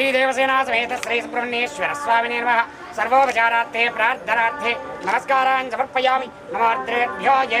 दिल्लीदेवसेना समेत श्रीसुब्रह्मण्येश्वर स्वामी नमः। सर्वोपचारार्थे प्रार्थनार्थे नमस्कारान् समर्पयामि। नमार्द्रेभ्यो ये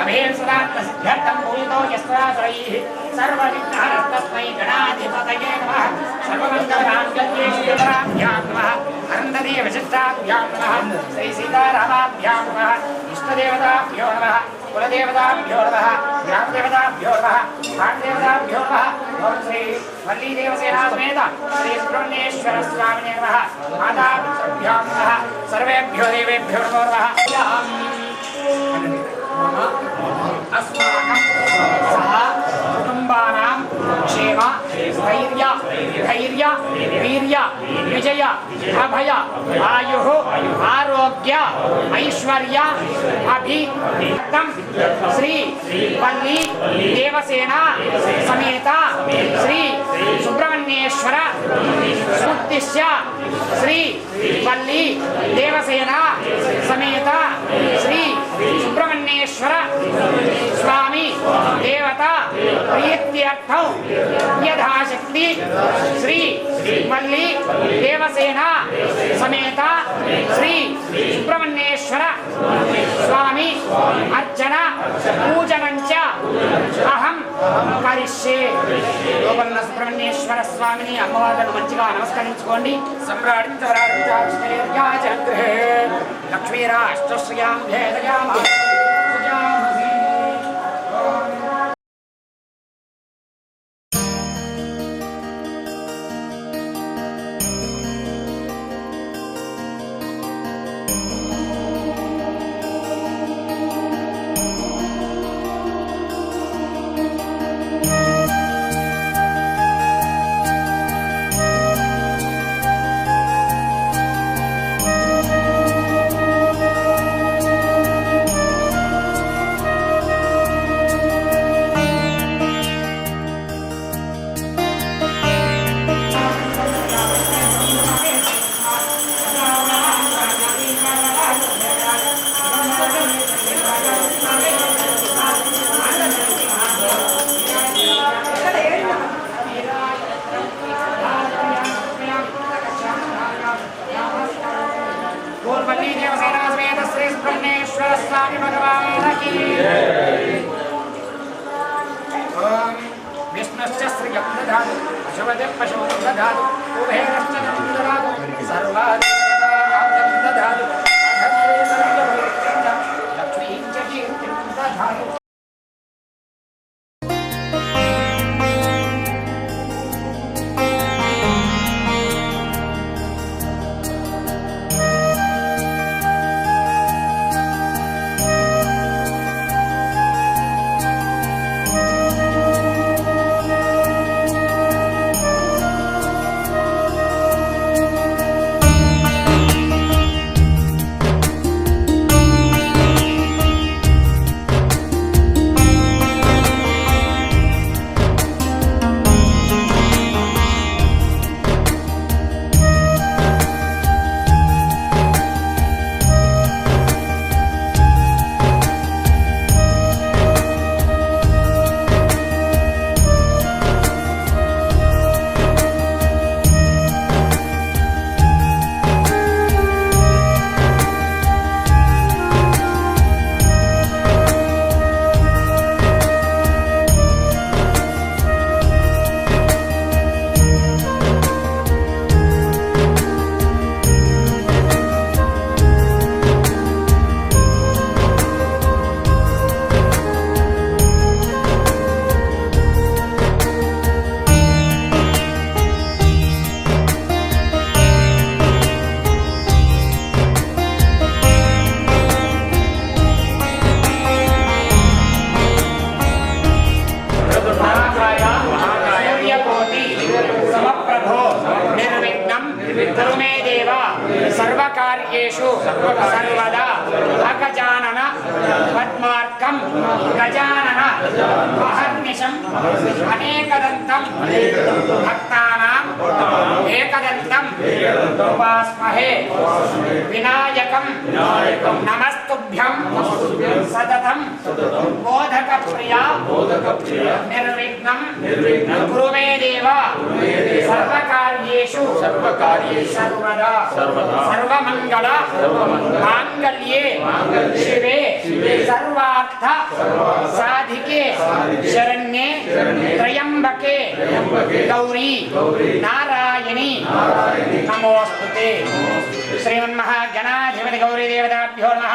अभेन सदा तस्भ्यर्थं पूजितो यस्वरासुरैः सर्वविघ्नहरस्तस्मै गणाधिपतये नमः सर्वमङ्गलमाङ्गल्ये श्रीधराभ्यां नमः अरुन्धती वशिष्ठाभ्यां नमः श्रीसीतारामाभ्यां नमः इष्टदेवताभ्यो नमः कुलदेवताभ्यो नमः ग्रामदेवताभ्यो नमः भागदेवताभ्यो नमः श्री वल्लीदेवसेना समेत श्री सुब्रह्मण्येश्वर स्वामिने नमः माताभ्यो नमः सर्वेभ्यो देवेभ्यो नमो नमः अस्माकं वीर्य विजय अभय आयुः आरोग्य ऐश्वर्य अभिदं श्री श्री सुब्रह्मण्येश्वर सुद्दिश्य श्री वल्ली देवसेना समेत श्री सुब्रह्मण्येश्वर ప్రీత్యర్థం యథాశక్తి శ్రీ మల్లి దేవసేన సమేత శ్రీ సుబ్రహ్మణ్యేశ్వర స్వామి అర్చన పూజనంచ అహం కరిష్యే లోపల సుబ్రహ్మణ్యేశ్వర స్వామిని అమ్మవారిని మంచిగా నమస్కరించుకోండి సమ్రాడి లక్ష్మీరా భేదయా भगवान भगवान की ओम विष्णुश्च श्रियं दधातु पशुपदे पशुं दधातु उभयश्च दधातु सर्वादिं दधातु సర్వదా అగజానన పద్మార్కం గజానన మహర్నిషం అనేకదంతం భక్తానాం ఏకదంతం ఉపాస్మహే వినాయకం నమస్తే సతతం బోధక ప్రియా నిర్విఘ్నం కురు మే దేవ సర్వకార్యేషు సర్వదా సర్వమంగళ మాంగళ్యే శివే సర్వార్థ సాధికే శరణ్యే త్రయంబకే గౌరీ నారాయణి నమోస్తుతే శ్రీమన్మహాగణాధిపతి గౌరీ దేవతాభ్యో నమ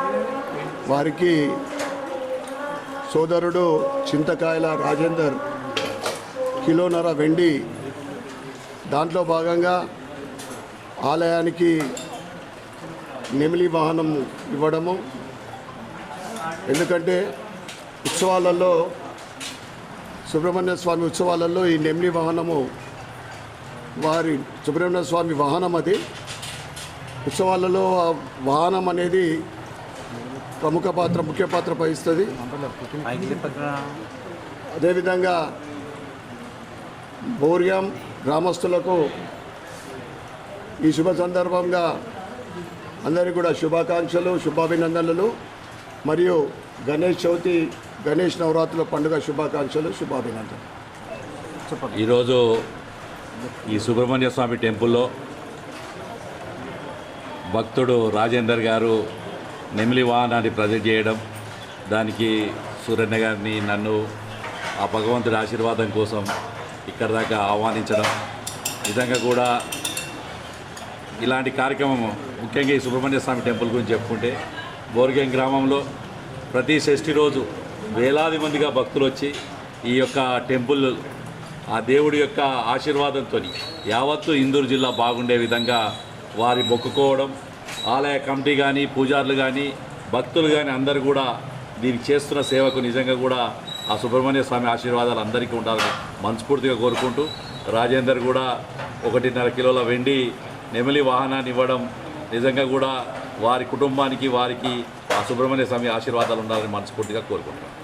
వారికి సోదరుడు చింతకాయల రాజేందర్ కిలోనర వెండి. దాంట్లో భాగంగా ఆలయానికి నెమిలి వాహనం ఇవ్వడము. ఎందుకంటే ఉత్సవాలలో సుబ్రహ్మణ్య స్వామి ఉత్సవాలలో ఈ నెమ్లి వాహనము వారి సుబ్రహ్మణ్య స్వామి వాహనం అది ఉత్సవాలలో ఆ వాహనం అనేది ప్రముఖ పాత్ర ముఖ్య పాత్ర వహిస్తుంది. అదేవిధంగా బౌర్యం గ్రామస్తులకు ఈ శుభ సందర్భంగా అందరికీ కూడా శుభాకాంక్షలు శుభాభినందనలు మరియు గణేష్ చవితి గణేష్ నవరాత్రుల పండుగ శుభాకాంక్షలు శుభాభినందనలు. ఈరోజు ఈ సుబ్రహ్మణ్య స్వామి టెంపుల్లో భక్తుడు రాజేందర్ గారు నెమిలి వాహనాన్ని ప్రజెంట్ చేయడం దానికి సూర్యన్న గారిని నన్ను ఆ భగవంతుడి ఆశీర్వాదం కోసం ఇక్కడ దాకా ఆహ్వానించడం. నిజంగా కూడా ఇలాంటి కార్యక్రమం ముఖ్యంగా ఈ సుబ్రహ్మణ్య స్వామి టెంపుల్ గురించి చెప్పుకుంటే బోర్గేం గ్రామంలో ప్రతి షష్ఠి రోజు వేలాది మందిగా భక్తులు వచ్చి ఈ యొక్క టెంపుల్ ఆ దేవుడి యొక్క ఆశీర్వాదంతో యావత్తు ఇందూరు జిల్లా బాగుండే విధంగా వారి మొక్కుకోవడం ఆలయ కమిటీ కానీ పూజారులు కానీ భక్తులు కానీ అందరూ కూడా దీనికి చేస్తున్న సేవకు నిజంగా కూడా ఆ సుబ్రహ్మణ్య స్వామి ఆశీర్వాదాలు అందరికీ ఉండాలని మనస్ఫూర్తిగా కోరుకుంటూ రాజేందర్ కూడా ఒకటిన్నర కిలోల వెండి నెమలి వాహనాన్ని ఇవ్వడం నిజంగా కూడా వారి కుటుంబానికి వారికి ఆ సుబ్రహ్మణ్య స్వామి ఆశీర్వాదాలు ఉండాలని మనస్ఫూర్తిగా కోరుకుంటున్నాను.